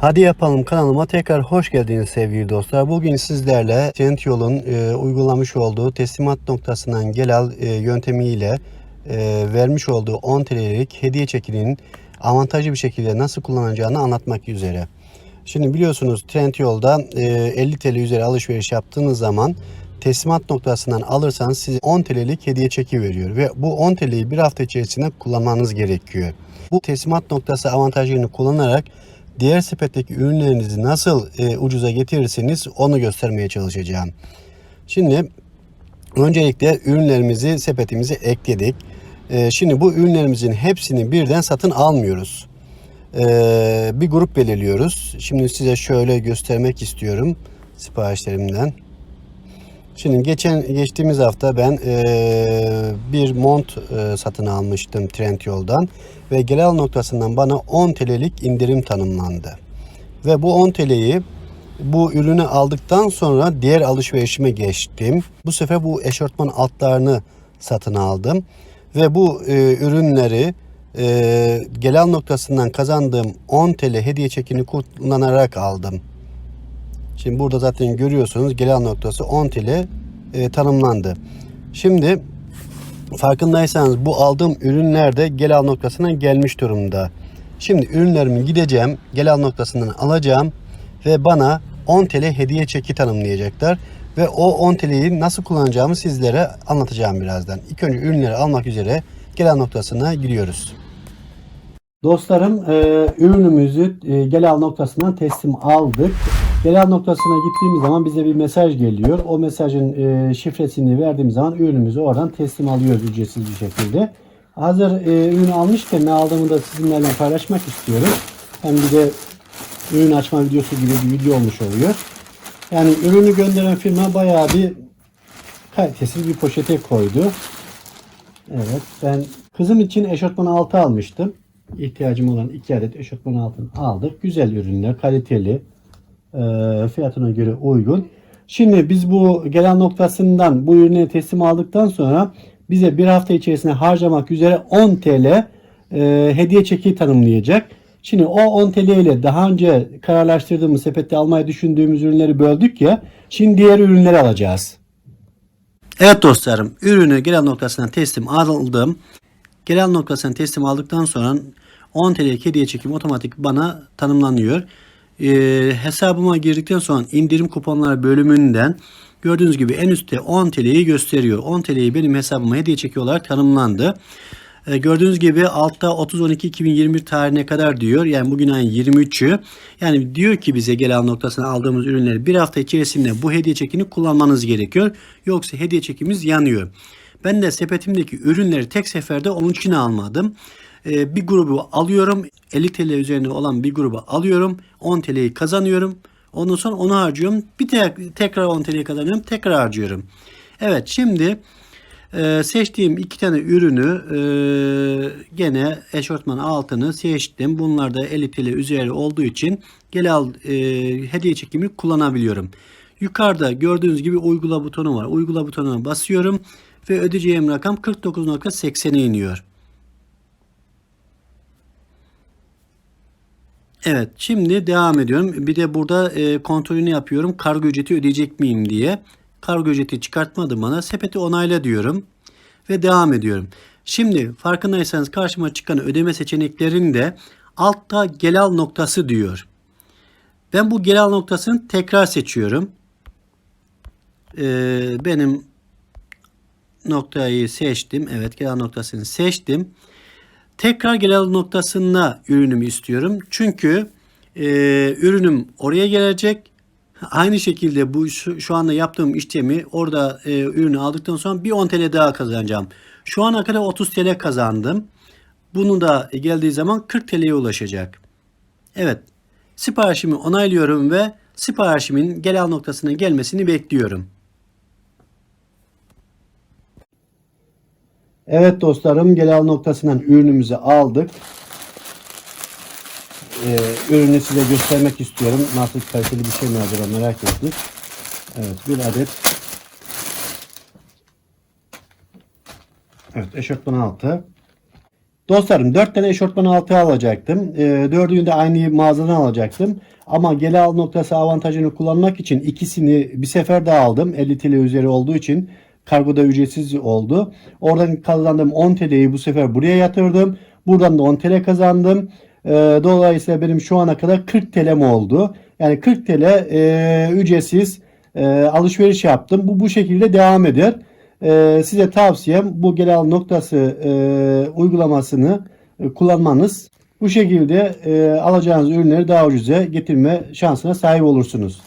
Hadi yapalım kanalıma tekrar hoş geldiniz sevgili dostlar. Bugün sizlerle Trendyol'un e, uygulamış olduğu teslimat noktasından gelen e, yöntemiyle e, vermiş olduğu 10 TL'lik hediye çekinin avantajlı bir şekilde nasıl kullanacağını anlatmak üzere. Şimdi biliyorsunuz Trendyol'da e, 50 TL üzeri alışveriş yaptığınız zaman teslimat noktasından alırsanız size 10 TL'lik hediye çeki veriyor ve bu 10 TL'yi bir hafta içerisinde kullanmanız gerekiyor. Bu teslimat noktası avantajını kullanarak diğer sepetteki ürünlerinizi nasıl e, ucuza getirirseniz onu göstermeye çalışacağım. Şimdi öncelikle ürünlerimizi sepetimize ekledik. E, şimdi bu ürünlerimizin hepsini birden satın almıyoruz. E, bir grup belirliyoruz. Şimdi size şöyle göstermek istiyorum siparişlerimden. Şimdi geçen geçtiğimiz hafta ben eee, bir mont eee, satın almıştım Trendyol'dan ve gel noktasından bana 10 TL'lik indirim tanımlandı. Ve bu 10 TL'yi bu ürünü aldıktan sonra diğer alışverişime geçtim. Bu sefer bu eşortman altlarını satın aldım ve bu eee, ürünleri eee gel noktasından kazandığım 10 TL hediye çekini kullanarak aldım. Şimdi burada zaten görüyorsunuz gelen noktası 10 TL e, tanımlandı. Şimdi farkındaysanız bu aldığım ürünler de gel noktasına gelmiş durumda. Şimdi ürünlerimi gideceğim, gel noktasından alacağım ve bana 10 TL hediye çeki tanımlayacaklar. Ve o 10 TL'yi nasıl kullanacağımı sizlere anlatacağım birazdan. İlk önce ürünleri almak üzere gel noktasına gidiyoruz. Dostlarım e, ürünümüzü e, gel noktasından teslim aldık. Gel al noktasına gittiğimiz zaman bize bir mesaj geliyor. O mesajın e, şifresini verdiğimiz zaman ürünümüzü oradan teslim alıyoruz ücretsiz bir şekilde. Hazır e, ürünü almışken ne aldığımı da sizinle paylaşmak istiyorum. Hem bir de ürün açma videosu gibi bir video olmuş oluyor. Yani ürünü gönderen firma bayağı bir kalitesiz bir poşete koydu. Evet ben kızım için eşofman altı almıştım. İhtiyacım olan iki adet eşofman altını aldık. Güzel ürünler, kaliteli, e, fiyatına göre uygun. Şimdi biz bu gelen noktasından bu ürünü teslim aldıktan sonra bize bir hafta içerisinde harcamak üzere 10 TL e, hediye çeki tanımlayacak. Şimdi o 10 TL ile daha önce kararlaştırdığımız sepette almayı düşündüğümüz ürünleri böldük ya. Şimdi diğer ürünleri alacağız. Evet dostlarım ürünü gelen noktasından teslim aldım. Gelen noktasından teslim aldıktan sonra 10 TL hediye çekim otomatik bana tanımlanıyor. Ee, hesabıma girdikten sonra indirim kuponları bölümünden gördüğünüz gibi en üstte 10 TL'yi gösteriyor. 10 TL'yi benim hesabıma hediye çeki olarak tanımlandı. Ee, gördüğünüz gibi altta 30-12-2021 tarihine kadar diyor. Yani bugün ayın 23'ü. Yani diyor ki bize gelen noktasına aldığımız ürünleri bir hafta içerisinde bu hediye çekini kullanmanız gerekiyor. Yoksa hediye çekimiz yanıyor. Ben de sepetimdeki ürünleri tek seferde onun için almadım. Ee, bir grubu alıyorum. 50 TL üzerine olan bir grubu alıyorum. 10 TL'yi kazanıyorum. Ondan sonra onu harcıyorum. Bir tek, tekrar 10 TL'yi kazanıyorum. Tekrar harcıyorum. Evet şimdi e, seçtiğim iki tane ürünü e, gene eşortman altını seçtim. Bunlar da 50 TL üzeri olduğu için gel al e, hediye çekimi kullanabiliyorum. Yukarıda gördüğünüz gibi uygula butonu var. Uygula butonuna basıyorum ve ödeyeceğim rakam 49.80'e iniyor. Evet şimdi devam ediyorum. Bir de burada e, kontrolünü yapıyorum. Kargo ücreti ödeyecek miyim diye. Kargo ücreti çıkartmadı bana. Sepeti onayla diyorum. Ve devam ediyorum. Şimdi farkındaysanız karşıma çıkan ödeme seçeneklerinde altta gel al noktası diyor. Ben bu gel al noktasını tekrar seçiyorum. Ee, benim noktayı seçtim. Evet gel al noktasını seçtim. Tekrar gelen noktasına ürünümü istiyorum. Çünkü e, ürünüm oraya gelecek. Aynı şekilde bu şu, şu anda yaptığım işlemi orada e, ürünü aldıktan sonra bir 10 TL daha kazanacağım. Şu ana kadar 30 TL kazandım. Bunu da geldiği zaman 40 TL'ye ulaşacak. Evet. Siparişimi onaylıyorum ve siparişimin gel al noktasına gelmesini bekliyorum. Evet dostlarım gel al noktasından ürünümüzü aldık. Ee, ürünü size göstermek istiyorum. Nasıl kaliteli bir şey mi acaba merak ettik. Evet bir adet Evet eşofman altı. Dostlarım 4 tane eşortman altı alacaktım. E, dördünü de aynı mağazadan alacaktım. Ama gel al noktası avantajını kullanmak için ikisini bir sefer daha aldım. 50 TL üzeri olduğu için kargoda ücretsiz oldu. Oradan kazandığım 10 TL'yi bu sefer buraya yatırdım. Buradan da 10 TL kazandım. E, dolayısıyla benim şu ana kadar 40 TL'm oldu. Yani 40 TL e, ücretsiz e, alışveriş yaptım. Bu bu şekilde devam eder. E, size tavsiyem bu gel noktası e, uygulamasını e, kullanmanız. Bu şekilde e, alacağınız ürünleri daha ucuza getirme şansına sahip olursunuz.